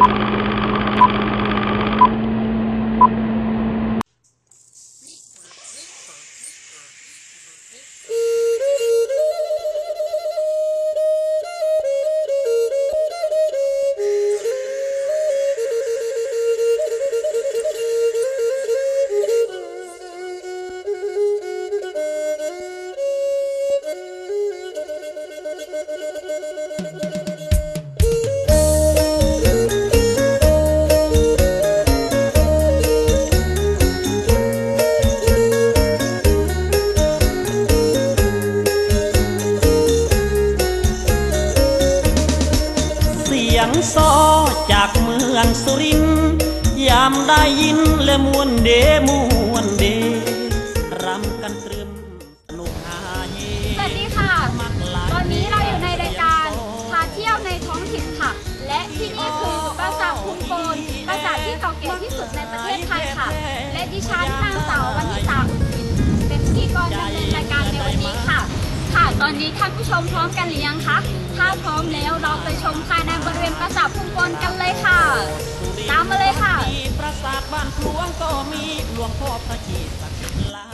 เซอจากเมืองสุรินยามได้ยินและมวนเดมวน ตอนนี้ท่านผู้ชมพร้อมกันหรือยังคะ ถ้าพร้อมแล้วเราไปชมภายในบริเวณปราสาทคุมโกนกันเลยค่ะ ตามมาเลยค่ะ ปราสาทบ้านพลวงก็มีหลวงพ่อพระจีสักดิ์ลา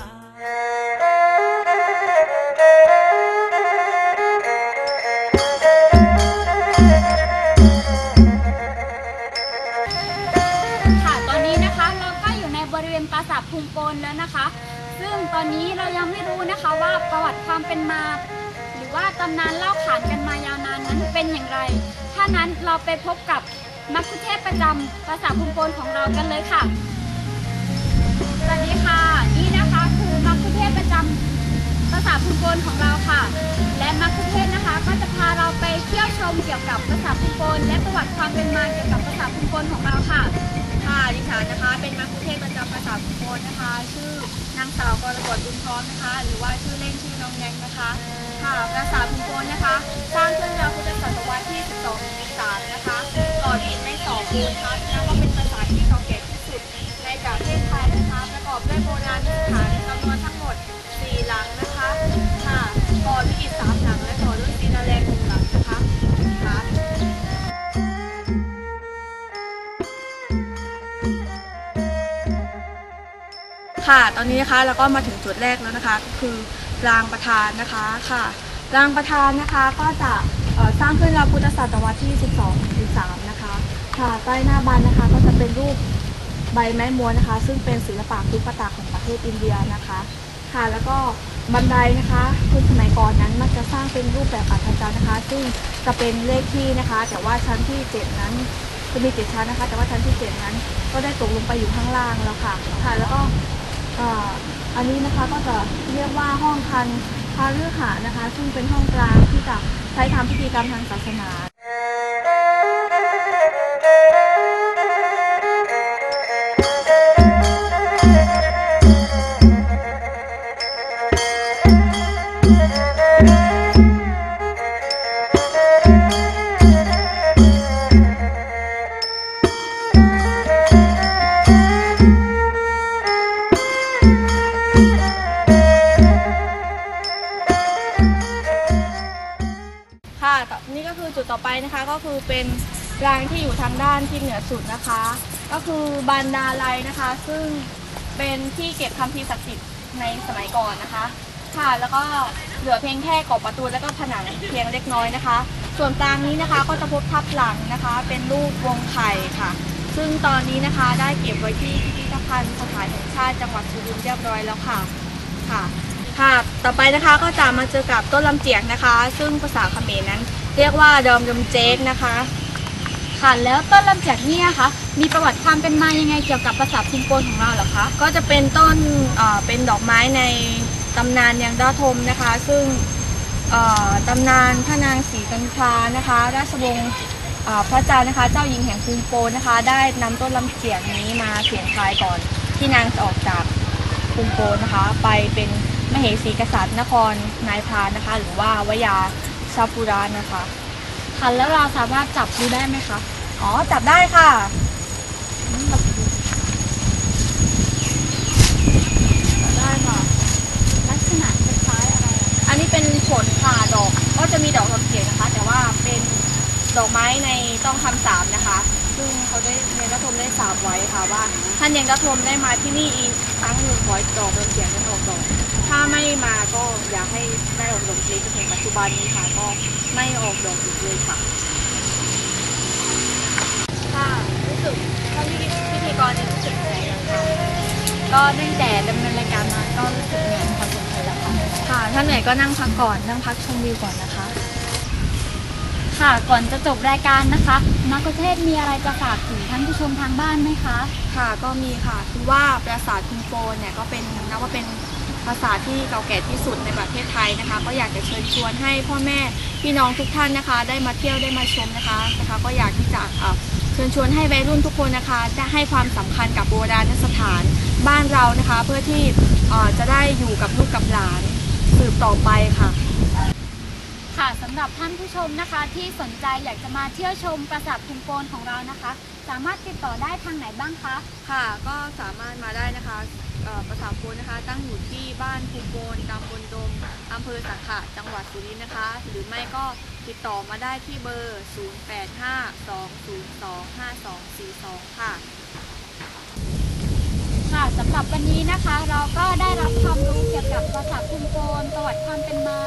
ค่ะ ตอนนี้นะคะเราก็อยู่ในบริเวณปราสาทภูมิโปนแล้วนะคะ ซึ่งตอนนี้เรายังไม่รู้นะคะว่าประวัติความเป็นมา รือว่าตำนานเล่าขานกันมายาวนานนั้นเป็นอย่างไร ถ้านั้นเราไปพบกับมัคคุเทศประจำปราสาทภูมิโปนของเรากันเลยค่ะ สวัสดีค่ะ นี่นะคะคือมัคคุเทศประจำปราสาทภูมิโปนของเราค่ะ และมัคคุเทศนะคะ ก็จะพาเราไปเที่ยวชมเกี่ยวกับปราสาทภูมิโปนและประวัติความเป็นมาเกี่ยวกับปราสาทภูมิโปนของเราค่ะ ค่ะดิฉันนะคะเป็นมัคคุเทศประจำปราสาทภูมิโปนนะคะ ชื่อนางสาวกรกฎบุญพร้อมนะคะ หรือว่าชื่อเล่นชื่อ ค่ะ ปราสาทภูมิโปนะคะ สร้างขึ้นราวพุทธศตวรรษที่ 12 13นะคะก่ออิฐในสองภูนะคะนับว่าเป็นปราสาทที่เก่าแก่ที่สุดในประเทศไทยนะคะ ประกอบด้วยโบราณสถานจำนวนทั้งหมด 4 หลังนะคะ ค่ะก่อด้วยอิฐสามหลัง และก่อด้วยศิลาแรงหนึ่งหลังนะคะค่ะค่ะ ตอนนี้นะคะเราก็มาถึงจุดแรกแล้วนะคะก็คือ รางประธานนะคะค่ะ รางประธานนะคะก็จะสร้างขึ้นราวพุทธศตวรรษที่ 12 13นะคะค่ะใต้หน้าบันนะคะก็จะเป็นรูปใบไม้ม้วนนะคะ ซึ่งเป็นศิลปะทุกตะของประเทศอินเดียนะคะค่ะแล้วก็บันไดนะคะคือสมัยก่อนนั้นมักจะสร้างเป็นรูปแบบอัศจรรย์นะคะ ซึ่งจะเป็นเลขที่นะคะ แต่ว่าชั้นที่ 7 นั้นจะมีเจ็ดชั้นนะคะ แต่ว่าชั้นที่ 7 นั้น ก็ได้ตกลงไปอยู่ข้างล่างแล้วค่ะค่ะแล้วก็ อันนี้นะคะก็จะเรียกว่าห้องคันพาฤหานะคะ ซึ่งเป็นห้องกลางที่จะใช้ทำพิธีกรรมทางศาสนาค่ะ นี่ก็คือจุดต่อไปนะคะก็คือเป็นรางที่อยู่ทางด้านที่เหนือสุดนะคะ ก็คือบานดาลัยนะคะ ซึ่งเป็นที่เก็บคัมภีร์ศักดิ์สิทธิ์ในสมัยก่อนนะคะ ค่ะแล้วก็เหลือเพียงแค่กรอบประตูแล้วก็ผนังเพียงเล็กน้อยนะคะ ส่วนกลางนี้นะคะก็จะพบทับหลังนะคะ เป็นรูปวงไข่ค่ะ ซึ่งตอนนี้นะคะได้เก็บไว้ที่พิพิธภัณฑ์สถานแห่งชาติจังหวัดสุรินทร์เรียบร้อยแล้วค่ะค่ะ ค่ะ ต่อไปนะคะก็จะมาเจอกับต้นลำเจียกนะคะ ซึ่งภาษาเขมรนั้น เรียกว่าดอมดมเจ๊กนะคะ ค่ะ แล้วต้นลำเจียกเนี่ยคะ มีประวัติความเป็นมายังไงเกี่ยวกับปราสาทภูมิโปนของเราเหรอคะ ก็จะเป็นต้นเอ่อเป็นดอกไม้ในตำนานยังด้าทมนะคะ ซึ่งเอ่อตำนานพระนางศรีกัญชานะคะ ราชวงศ์เอ่อพระเจ้านะคะ เจ้าหญิงแห่งกรุงโปนนะคะ ได้นำต้นลำเจียกนี้มาเสียงทายก่อนที่นางจะออกจากกรุงโปนนะคะ ไปเป็น มเหสีกษัตริย์นครนายพรานนะคะ หรือว่าวายาชาปุรานะคะค่ะแล้วเราสามารถจับดูได้ไหมคะอ๋อจับได้ค่ะจับได้ค่ะ ลักษณะคล้ายๆอะไรอันนี้เป็นผลค่ะดอกก็จะมีดอกลำเจียกนะคะ แต่ว่าเป็นดอกไม้ในต้องคำสามนะคะ ซึ่งเขาได้เนรธมได้สาบไว้ค่ะว่าท่านเนรธมได้มาที่นี่อีกครั้งหนึ่งขอให้ดอกเรืองเสียงกันออกดอก ถ้าไม่มาก็อยากให้ได้ออกดอกเล็กจนถึงปัจจุบันนี้ค่ะก็ไม่ออกดอกอีกเลยค่ะค่ะรู้สึกท่านพิธีกรเนี่ยรู้สึกยังไงบ้างคะก็ตั้งแต่ดำเนินรายการมาก็รู้สึกเหนื่อยพอสมควรแล้วค่ะค่ะท่านเหนื่อยก็นั่งพักก่อนนั่งพักชมวิวก่อนนะคะ ค่ะก่อนจะจบรายการนะคะนักประเทศมีอะไรจะฝากถึงท่านผู้ชมทางบ้านไหมคะ ค่ะก็มีค่ะคือว่าปราสาทคุงโปนเนี่ยก็เป็นนับว่าเป็น ปราสาที่เก่าแก่ที่สุดในประเทศไทยนะคะ ก็อยากจะเชิญชวนให้พ่อแม่พี่น้องทุกท่านนะคะ ได้มาเที่ยวได้มาชมนะคะนะคะ ก็อยากที่จะเชิญชวนให้วัยรุ่นทุกคนนะคะได้ให้ความสำคัญกับโบราณสถานบ้านเรานะคะ เพื่อที่จะได้อยู่กับลูกกับหลานสืบต่อไปค่ะค่ะสำหรับท่านผู้ชมนะคะที่สนใจอยากจะมาเที่ยวชมปราสาทคุงโปนของเรานะคะ สามารถติดต่อได้ทางไหนบ้างคะ ค่ะ ก็สามารถมาได้นะคะประสาทโพนนะคะ ตั้งอยู่ที่บ้านภูโบนตำบลดมอำเภอสังขะจังหวัดสุรินทร์นะคะ หรือไม่ก็ติดต่อมาได้ที่เบอร์ 0852025242 ค่ะ ค่ะสำหรับวันนี้นะคะ เราก็ได้รับความรู้เกี่ยวกับปราสาทคุงโปนประวัติความเป็นมา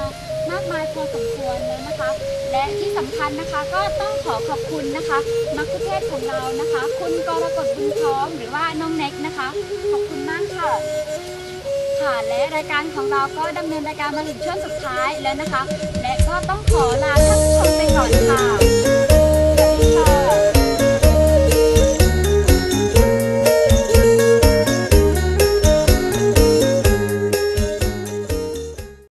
มากมายพอสมควรแล้วนะคะ และที่สำคัญนะคะก็ต้องขอขอบคุณนะคะมักคุเทศของเรานะคะ คุณกรกฎบุญพร้อมหรือว่าน้องเน็กนะคะ ขอบคุณมากค่ะค่ะและรายการของเราก็ดำเนินรายการมาถึงช่วงสุดท้ายแล้วนะคะ และก็ต้องขอลาท่านผู้ชมไปก่อนค่ะ